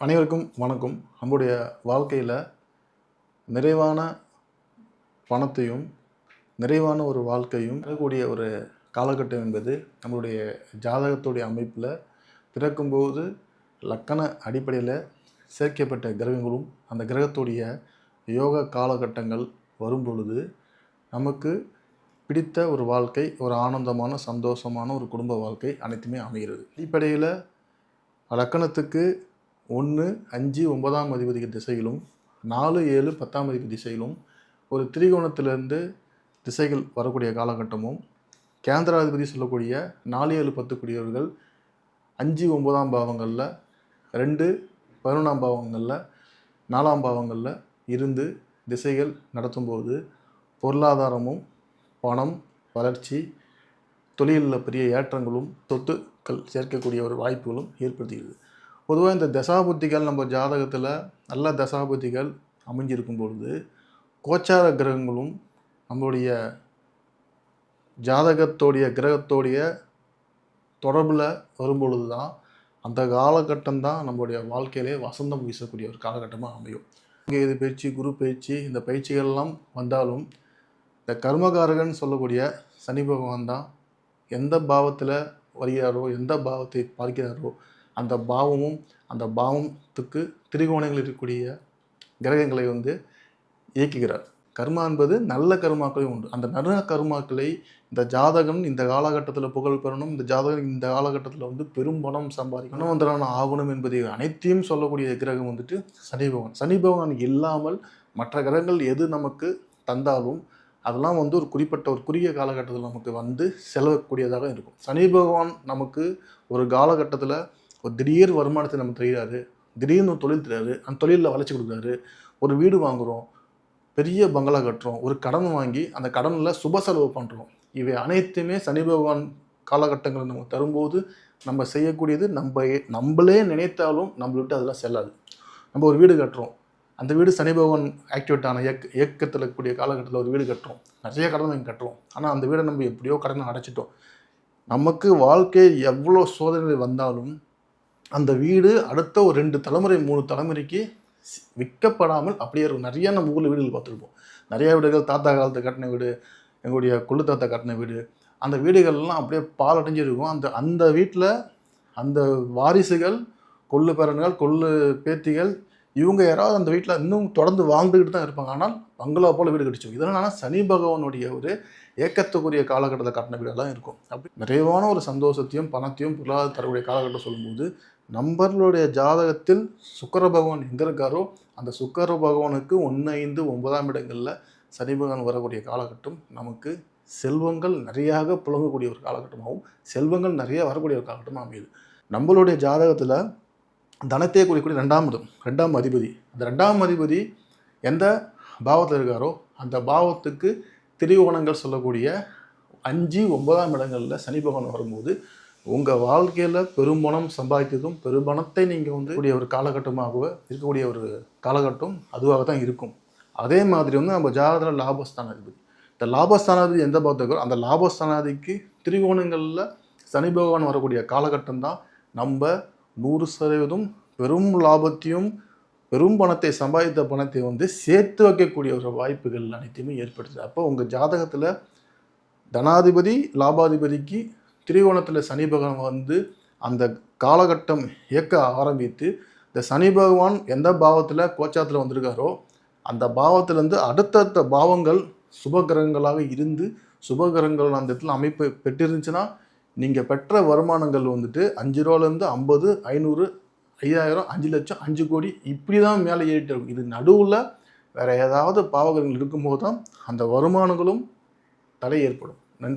அனைவருக்கும் வணக்கம். நம்முடைய வாழ்க்கையில் நிறைவான பணத்தையும் நிறைவான ஒரு வாழ்க்கையும் பெறக்கூடிய ஒரு காலகட்டம் என்பது நம்மளுடைய ஜாதகத்துடைய அமைப்பில் பிறக்கும்போது லக்கண அடிப்படையில் சேர்க்கப்பட்ட கிரகங்களும் அந்த கிரகத்துடைய யோக காலகட்டங்கள் வரும் பொழுது நமக்கு பிடித்த ஒரு வாழ்க்கை ஒரு ஆனந்தமான சந்தோஷமான ஒரு குடும்ப வாழ்க்கை அனைத்துமே அமைகிறது. அடிப்படையில் லக்கணத்துக்கு ஒன்று அஞ்சு ஒன்பதாம் அதிபதிக்கு திசையிலும் நாலு ஏழு பத்தாம் அதிபதி திசையிலும் ஒரு திரிகோணத்திலிருந்து திசைகள் வரக்கூடிய காலகட்டமும் கேந்திராதிபதி சொல்லக்கூடிய நாலு ஏழு பத்து கூடியவர்கள் அஞ்சு ஒன்பதாம் பாவங்களில் ரெண்டு பதினொன்றாம் பாவங்களில் நாலாம் பாவங்களில் இருந்து திசைகள் நடத்தும்போது பொருளாதாரமும் பணம் வளர்ச்சி தொழிலில் பெரிய ஏற்றங்களும் சொத்துக்கள் சேர்க்கக்கூடிய ஒரு வாய்ப்புகளும் ஏற்படுத்துகிறது. பொதுவாக இந்த தசாபுத்திகள் நம்ம ஜாதகத்தில் நல்ல தசாபுத்திகள் அமைஞ்சிருக்கும் பொழுது கோச்சார கிரகங்களும் நம்மளுடைய ஜாதகத்தோடைய கிரகத்தோடைய தொடர்பில் வரும்பொழுது தான் அந்த காலகட்டம் தான் நம்மளுடைய வாழ்க்கையிலே வசந்தம் வீசக்கூடிய ஒரு காலகட்டமாக அமையும். இங்கே இது பயிற்சி குரு பயிற்சி இந்த பயிற்சிகள்லாம் வந்தாலும் இந்த கர்மகாரகன் சொல்லக்கூடிய சனி பகவான் தான் எந்த பாவத்தில் வருகிறாரோ எந்த பாவத்தை பார்க்கிறாரோ அந்த பாவமும் அந்த பாவத்துக்கு திரிகோணங்கள் இருக்கக்கூடிய கிரகங்களை வந்து இயக்குகிறார். கர்மா என்பது நல்ல கர்மாக்களும் உண்டு. அந்த நல்ல கர்மாக்களை இந்த ஜாதகன் இந்த காலகட்டத்தில் புகழ் பெறணும். இந்த ஜாதகன் இந்த காலகட்டத்தில் வந்து பெரும் பணம் சம்பாதிக்கணும். வந்தரான ஆகணும் என்பதை அனைத்தையும் சொல்லக்கூடிய கிரகம் வந்துட்டு சனி பகவான். சனி பகவான் இல்லாமல் மற்ற கிரகங்கள் எது நமக்கு தந்தாலும் அதெல்லாம் வந்து ஒரு குறிப்பிட்ட ஒரு குறுகிய காலகட்டத்தில் நமக்கு வந்து செலவக்கூடியதாக இருக்கும். சனி பகவான் நமக்கு ஒரு காலகட்டத்தில் ஒரு திடீர் வருமானத்தை நம்ம தெரியாது திடீர்னு ஒரு தொழில் தெரியாது அந்த தொழிலில் வளர்ச்சி கொடுக்குறாரு ஒரு வீடு வாங்குகிறோம் பெரிய பங்களா கட்டுறோம் ஒரு கடன் வாங்கி அந்த கடனில் சுப செலவு பண்ணுறோம் இவை அனைத்துமே சனி பகவான் காலகட்டங்களை நம்ம தரும்போது நம்ம செய்யக்கூடியது நம்ம நம்மளே நினைத்தாலும் நம்மளை விட்டு அதெல்லாம் செல்லாது. நம்ம ஒரு வீடு கட்டுறோம். அந்த வீடு சனி பகவான் ஆக்டிவேட் ஆன இயக்க இயக்கத்தில் இருக்கக்கூடிய காலகட்டத்தில் ஒரு வீடு கட்டுறோம். நிறைய கடன் வாங்கி கட்டுறோம். ஆனால் அந்த வீடை நம்ம எப்படியோ கடனை அடைச்சிட்டோம். நமக்கு வாழ்க்கை எவ்வளோ சோதனை வந்தாலும் அந்த வீடு அடுத்த ஒரு ரெண்டு தலைமுறை மூணு தலைமுறைக்கு விற்கப்படாமல் அப்படியே இருக்கும். நிறைய நம்ம ஊரில் வீடுகள் பார்த்துருப்போம். நிறைய வீடுகள் தாத்தா காலத்தை கட்டின வீடு எங்களுடைய கொள்ளு தாத்தா கட்டின வீடு. அந்த வீடுகள்லாம் அப்படியே பால் அடைஞ்சிருக்கும் அந்த அந்த வீட்டில் அந்த வாரிசுகள் கொள்ளு பேரன்கள் கொள்ளு பேத்திகள் இவங்க யாராவது அந்த வீட்டில் இன்னும் தொடர்ந்து வாழ்ந்துக்கிட்டு தான் இருப்பாங்க. ஆனால் பங்களா போல் வீடு கிடைச்சோம் இதனால் சனி பகவானுடைய ஒரு ஏக்கத்துக்குரிய காலகட்டத்தில் கட்டின வீடெல்லாம் இருக்கும். அப்படி நிறைவான ஒரு சந்தோஷத்தையும் பணத்தையும் பொருளாதார தரக்கூடிய காலகட்டம் சொல்லும்போது நம்பர்களுடைய ஜாதகத்தில் சுக்கர பகவான் எங்கே இருக்காரோ அந்த சுக்கர பகவானுக்கு ஒன்று ஐந்து ஒன்பதாம் இடங்களில் சனி பகவான் வரக்கூடிய காலகட்டம் நமக்கு செல்வங்கள் நிறையாக புழங்கக்கூடிய ஒரு காலகட்டமாகவும் செல்வங்கள் நிறைய வரக்கூடிய ஒரு காலகட்டமாக அமையுது. நம்மளுடைய ஜாதகத்தில் தனத்தை குறிக்கூடிய ரெண்டாம் இடம் ரெண்டாம் அதிபதி. அந்த ரெண்டாம் அதிபதி எந்த பாவத்தில் இருக்காரோ அந்த பாவத்துக்கு திரிகோணங்கள் சொல்லக்கூடிய அஞ்சு ஒன்பதாம் இடங்களில் சனி பகவான் வரும்போது உங்கள் வாழ்க்கையில் பெரும்பணம் சம்பாதிக்கிறதும் பெரும்பணத்தை நீங்கள் வந்து கூடிய ஒரு காலகட்டமாக இருக்கக்கூடிய ஒரு காலகட்டம் அதுவாக தான் இருக்கும். அதே மாதிரி வந்து நம்ம ஜாதகத்தில் லாபஸ்தானாதிபதி. இந்த லாபஸ்தானாதிபதி எந்த பார்த்துக்கோ அந்த லாபஸ்தானாதிக்கு திரிகோணங்களில் சனி பகவான் வரக்கூடிய காலகட்டம் தான் நம்ம நூறு சதவீதம் பெரும் லாபத்தையும் பெரும் பணத்தை சம்பாதித்த பணத்தை வந்து சேர்த்து வைக்கக்கூடிய ஒரு வாய்ப்புகள் அனைத்தையுமே ஏற்படுத்துது. அப்போ உங்கள் ஜாதகத்தில் தனாதிபதி லாபாதிபதிக்கு திரிகோணத்தில் சனி பகவான் வந்து அந்த காலகட்டம் இயக்க ஆரம்பித்து இந்த சனி பகவான் எந்த பாவத்தில் கோச்சாத்தில் வந்திருக்காரோ அந்த பாவத்திலேருந்து அடுத்தடுத்த பாவங்கள் சுபகிரகங்களாக இருந்து சுபகிரகங்கள் அந்த இடத்துல அமைப்பு பெற்றிருந்துச்சுன்னா நீங்கள் பெற்ற வருமானங்கள் வந்துட்டு அஞ்சு ரூபாலேருந்து ஐம்பது ஐநூறு ஐயாயிரம் அஞ்சு லட்சம் அஞ்சு கோடி இப்படி தான் மேலே ஏறிட்டு இருக்கும். இது நடுவில் வேறு ஏதாவது பாவகங்கள் இருக்கும்போது தான் அந்த வருமானங்களும் தடை ஏற்படும். நன்றி.